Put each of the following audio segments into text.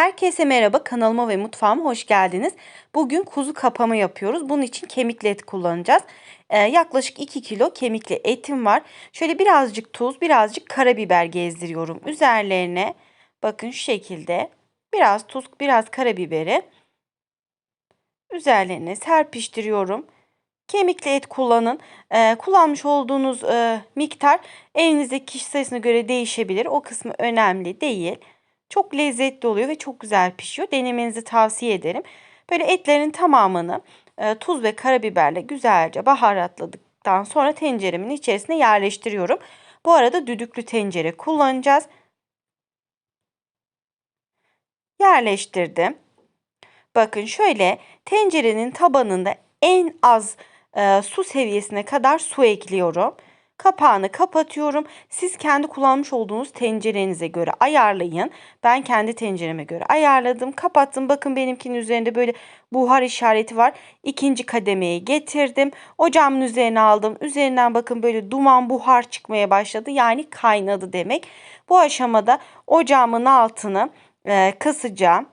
Herkese merhaba kanalıma ve mutfağıma hoş geldiniz. Bugün kuzu kapama yapıyoruz. Bunun için kemikli et kullanacağız. Ee, yaklaşık 2 kilo kemikli etim var. Şöyle birazcık tuz, birazcık karabiber gezdiriyorum. Üzerlerine bakın şu şekilde biraz tuz, biraz karabiberi üzerlerine serpiştiriyorum. Kemikli et kullanın. Ee, kullanmış olduğunuz e, miktar evinizdeki kişi sayısına göre değişebilir. O kısmı önemli değil. Çok lezzetli oluyor ve çok güzel pişiyor. Denemenizi tavsiye ederim. Böyle etlerin tamamını e, tuz ve karabiberle güzelce baharatladıktan sonra tenceremin içerisine yerleştiriyorum. Bu arada düdüklü tencere kullanacağız. Yerleştirdim. Bakın şöyle tencerenin tabanında en az e, su seviyesine kadar su ekliyorum. Kapağını kapatıyorum. Siz kendi kullanmış olduğunuz tencerenize göre ayarlayın. Ben kendi tencereme göre ayarladım. Kapattım. Bakın benimkinin üzerinde böyle buhar işareti var. İkinci kademeyi getirdim. Ocağımın üzerine aldım. Üzerinden bakın böyle duman buhar çıkmaya başladı. Yani kaynadı demek. Bu aşamada ocağımın altını e, kısacağım.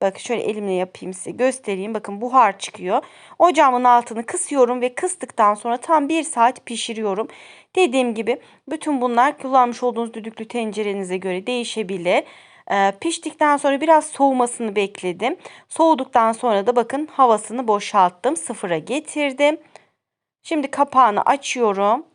Bakın şöyle elimle yapayım size göstereyim. Bakın buhar çıkıyor. Ocağımın altını kısıyorum ve kıstıktan sonra tam bir saat pişiriyorum. Dediğim gibi bütün bunlar kullanmış olduğunuz düdüklü tencerenize göre değişebilir. Ee, piştikten sonra biraz soğumasını bekledim. Soğuduktan sonra da bakın havasını boşalttım. Sıfıra getirdim. Şimdi kapağını açıyorum.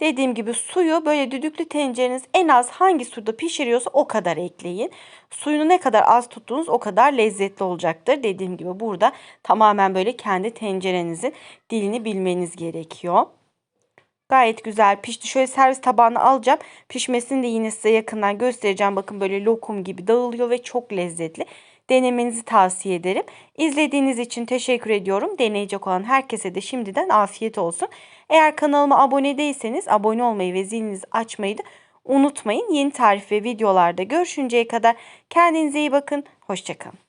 Dediğim gibi suyu böyle düdüklü tencereniz en az hangi suda pişiriyorsa o kadar ekleyin. Suyunu ne kadar az tuttuğunuz o kadar lezzetli olacaktır. Dediğim gibi burada tamamen böyle kendi tencerenizin dilini bilmeniz gerekiyor. Gayet güzel pişti. Şöyle servis tabağına alacağım. Pişmesini de yine size yakından göstereceğim. Bakın böyle lokum gibi dağılıyor ve çok lezzetli. Denemenizi tavsiye ederim. İzlediğiniz için teşekkür ediyorum. Deneyecek olan herkese de şimdiden afiyet olsun. Eğer kanalıma abone değilseniz abone olmayı ve zilinizi açmayı da unutmayın. Yeni tarif ve videolarda görüşünceye kadar kendinize iyi bakın. Hoşçakalın.